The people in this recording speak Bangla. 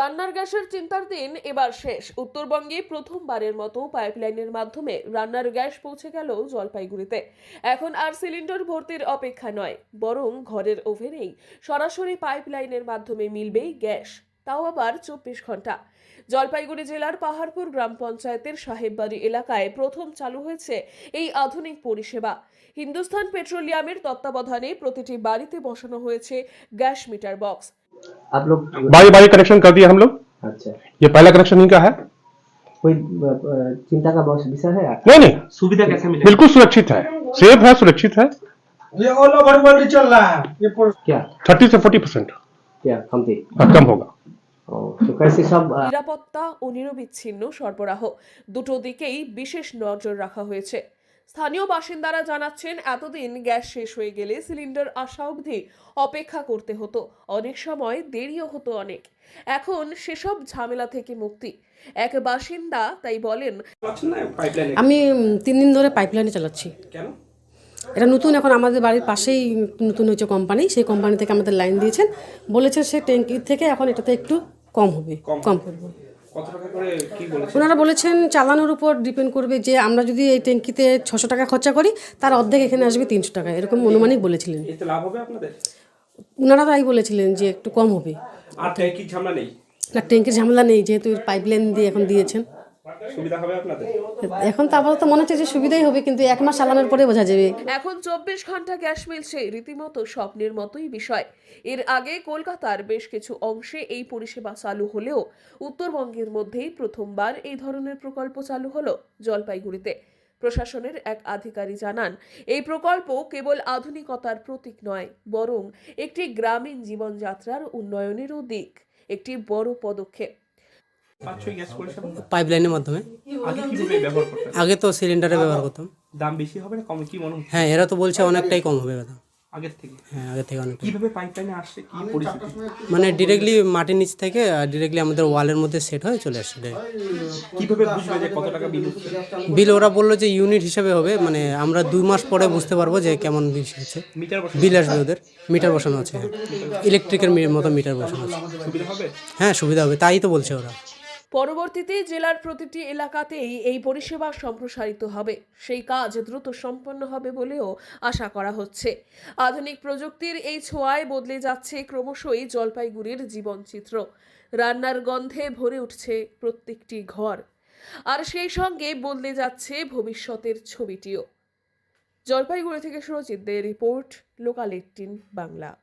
রান্নার গ্যাসের চিন্তার দিন এবার শেষ। উত্তরবঙ্গে প্রথমবারের মতো পাইপলাইনের মাধ্যমে রান্নার গ্যাস পৌঁছে গেল জলপাইগুড়িতে। এখন আর সিলিন্ডার ভর্তির অপেক্ষা নয়, বরং ঘরের ওভেনেই সরাসরি পাইপলাইনের মাধ্যমে মিলবেই গ্যাস। তাও আবার চব্বিশ ঘণ্টা। জলপাইগুড়ি জেলার পাহাড়পুর গ্রাম পঞ্চায়েতের সাহেববাড়ি এলাকায় প্রথম চালু হয়েছে এই আধুনিক পরিষেবা। হিন্দুস্তান পেট্রোলিয়ামের তত্ত্বাবধানে প্রতিটি বাড়িতে বসানো হয়েছে গ্যাস মিটার বক্স। आप लोग बारी बारी कनेक्शन कर दिया हम लोग अच्छा ये पहला कनेक्शन इनका है कोई अ, अ, चिंता का बहुत विषय है नहीं नहीं सुविधा कैसे मिलेगी बिल्कुल सुरक्षित है सेफ है सुरक्षित है ये ऑल ओवर वर्ल्ड चल रहा है ये पूरा क्या थर्टी से फोर्टी परसेंट क्या कमती कम होगा ओ, तो कैसे सब अ, নিরাপত্তা ও নিরবিচ্ছিন্ন সরবরাহ দুটো দিকেই বিশেষ নজর রাখা হয়েছে স্থানীয় বাসিন্দারা জানাচ্ছেন এতদিন গ্যাস শেষ হয়ে গেলে সিলিন্ডার আসা অবধি অপেক্ষা করতে হতো। অনেক সময় দেরিও হতো অনেক। এখন সেসব ঝামেলা থেকে মুক্তি। এক বাসিন্দা তাই বলেন আমি তিন দিন ধরে পাইপলাইনে চালাচ্ছি। কেন? এটা নতুন এখন আমাদের বাড়ির পাশেই নতুন হয়েছে কোম্পানি সেই কোম্পানি থেকে আমাদের লাইন দিয়েছেন। বলেছেন সে ট্যাঙ্কির থেকে এখন এটাতে একটু কম হবে। কম করবে। ওনারা বলেছেন চালানোর উপর ডিপেন্ড করবে যে আমরা যদি এই ট্যাঙ্কিতে ছশো টাকা খরচা করি তার অর্ধেক এখানে আসবে তিনশো টাকা। এরকম অনুমানিক বলেছিলেন। এতে লাভ হবে আপনাদের? ওনারা তাই বলেছিলেন যে একটু কম হবে। আর ট্যাঙ্কির ঝামেলা নেই? না ট্যাঙ্কির ঝামেলা নেই যেহেতু পাইপলাইন দিয়ে এখন দিয়েছেন। সুবিধা হবে আপনাদের? এখন তো আপাতত মনে হচ্ছে যে সুবিধাই হবে কিন্তু এক মাস চালানোর পরে বোঝা যাবে। এখন চব্বিশ ঘণ্টা গ্যাস মিলছে রীতিমতো স্বপ্নের মতোই বিষয়। এর আগে কলকাতার বেশ কিছু অংশে এই পরিষেবা চালু হলেও উত্তরবঙ্গের মধ্যেই প্রথমবার এই ধরনের প্রকল্প চালু হলো জলপাইগুড়িতে। প্রশাসনের এক আধিকারিক জানান এই প্রকল্প কেবল আধুনিকতার প্রতীক নয় বরং একটি গ্রামীণ জীবনযাত্রার উন্নয়নেরও দিক একটি বড় পদক্ষেপ। পাইপলাইনের মাধ্যমে। আগে তো সিলিন্ডারে ব্যবহার করতাম। দাম বেশি হবে না কম? কি মনে হচ্ছে? হ্যাঁ এরা তো বলছে অনেকটাই কম হবে দাদা আগের থেকে? হ্যাঁ আগে থেকে অনেক কীভাবে পাইপলাইনে আসছে? কি পরিস্থিতি? মানে ডিরেক্টলি মাটির নিচ থেকে ডিরেক্টলি আমাদের ওয়ালের মধ্যে সেট হয়ে চলে আসছে। কীভাবে বুঝবে যে কত টাকা বিল হচ্ছে? বিল ওরা বলল যে ইউনিট হিসাবে হবে মানে আমরা দুই মাস পরে বুঝতে পারব যে কেমন বিল হচ্ছে। বিল আসবে ওদের। মিটার বসানো আছে। ইলেকট্রিকের মতো মিটার বসানো আছে। হ্যাঁ সুবিধা হবে তাই তো বলছে ওরা। পরবর্তীতে জেলার প্রতিটি এলাকাতেই এই পরিষেবা সম্প্রসারিত হবে। সেই কাজ দ্রুত সম্পন্ন হবে বলেও আশা করা হচ্ছে। আধুনিক প্রযুক্তির এই ছোঁয়ায় বদলে যাচ্ছে ক্রমশই জলপাইগুড়ির জীবনচিত্র। রান্নার গন্ধে ভরে উঠছে প্রত্যেকটি ঘর। আর সেই সঙ্গে বদলে যাচ্ছে ভবিষ্যতের ছবিটিও। জলপাইগুড়ি থেকে Surajit De report, Local Eighteen Bangla.